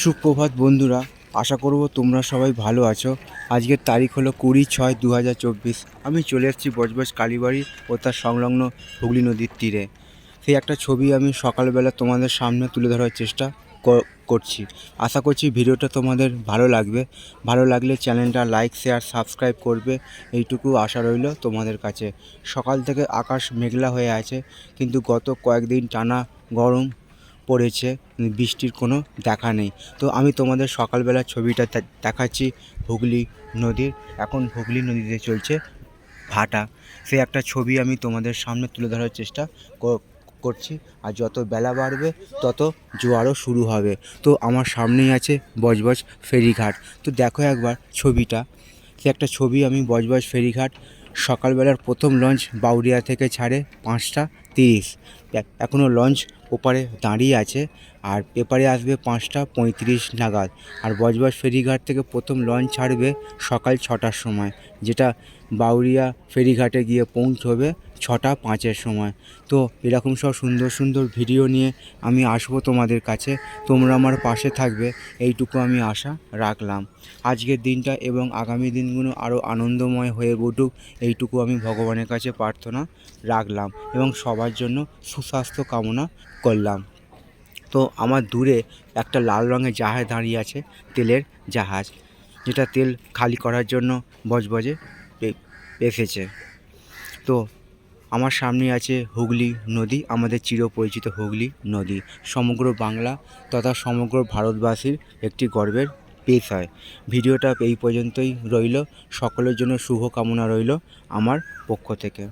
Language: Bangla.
সুপ্রভাত বন্ধুরা, আশা করব তোমরা সবাই ভালো আছো। আজকের তারিখ হলো কুড়ি ছয় দু আমি চলে এসেছি বজবজ কালীবাড়ি ও তার সংলগ্ন হুগলি নদীর তীরে। সেই একটা ছবি আমি সকালবেলা তোমাদের সামনে তুলে ধরার চেষ্টা করছি। আশা করছি ভিডিওটা তোমাদের ভালো লাগবে। ভালো লাগলে চ্যানেলটা লাইক, শেয়ার, সাবস্ক্রাইব করবে। এইটুকু আশা রইল তোমাদের কাছে। সকাল থেকে আকাশ মেঘলা হয়ে আছে, কিন্তু গত কয়েকদিন টানা গরম পড়েছে, বৃষ্টির কোনো দেখা নেই। তো আমি তোমাদের সকালবেলা ছবিটা দেখাচ্ছি হুগলি নদীর। এখন হুগলি নদীতে চলছে ভাটা। সে একটা ছবি আমি তোমাদের সামনে তুলে ধরার চেষ্টা করছি। আর যত বেলা বাড়বে, তত জোয়ারও শুরু হবে। তো আমার সামনেই আছে বজবজ ফেরিঘাট। তো দেখো একবার ছবিটা। সে একটা ছবি আমি বজবজ ফেরিঘাট সকালবেলার প্রথম লঞ্চ বাউরিয়া থেকে ছাড়ে পাঁচটা তিরিশ। এখনও লঞ্চ ওপারে দাঁড়িয়ে আছে আর পেপারে আসবে পাঁচটা পঁয়ত্রিশ নাগাদ। আর বজবজ ফেরিঘাট থেকে প্রথম লঞ্চ ছাড়বে সকাল ছটার সময়, যেটা বাউরিয়া ফেরিঘাটে গিয়ে পৌঁছবে ছটা, পাঁচের সময়। তো এরকম সব সুন্দর সুন্দর ভিডিও নিয়ে আমি আসব তোমাদের কাছে। তোমরা আমার পাশে থাকবে। এইটুকু আমি আশা রাখলাম। আজকের দিনটা এবং আগামী দিনগুলো আরও আনন্দময় হয়ে উঠুক, এইটুকু আমি ভগবানের কাছে প্রার্থনা রাখলাম এবং সবার জন্য সুস্বাস্থ্য কামনা করলাম। তো আমার দূরে একটা লাল রঙের জাহাজ দাঁড়িয়ে আছে, তেলের জাহাজ। যেটা তেল খালি করার জন্য বজবজে এসেছে। তো আমার সামনে আছে হুগলি নদী, আমাদের চিরপরিচিত হুগলি নদী। সমগ্র বাংলা তথা সমগ্র ভারতবাসীর একটি গর্বের পেশ হয় ভিডিওটা এই পর্যন্তই রইল। সকলের জন্য শুভকামনা রইল আমার পক্ষ থেকে।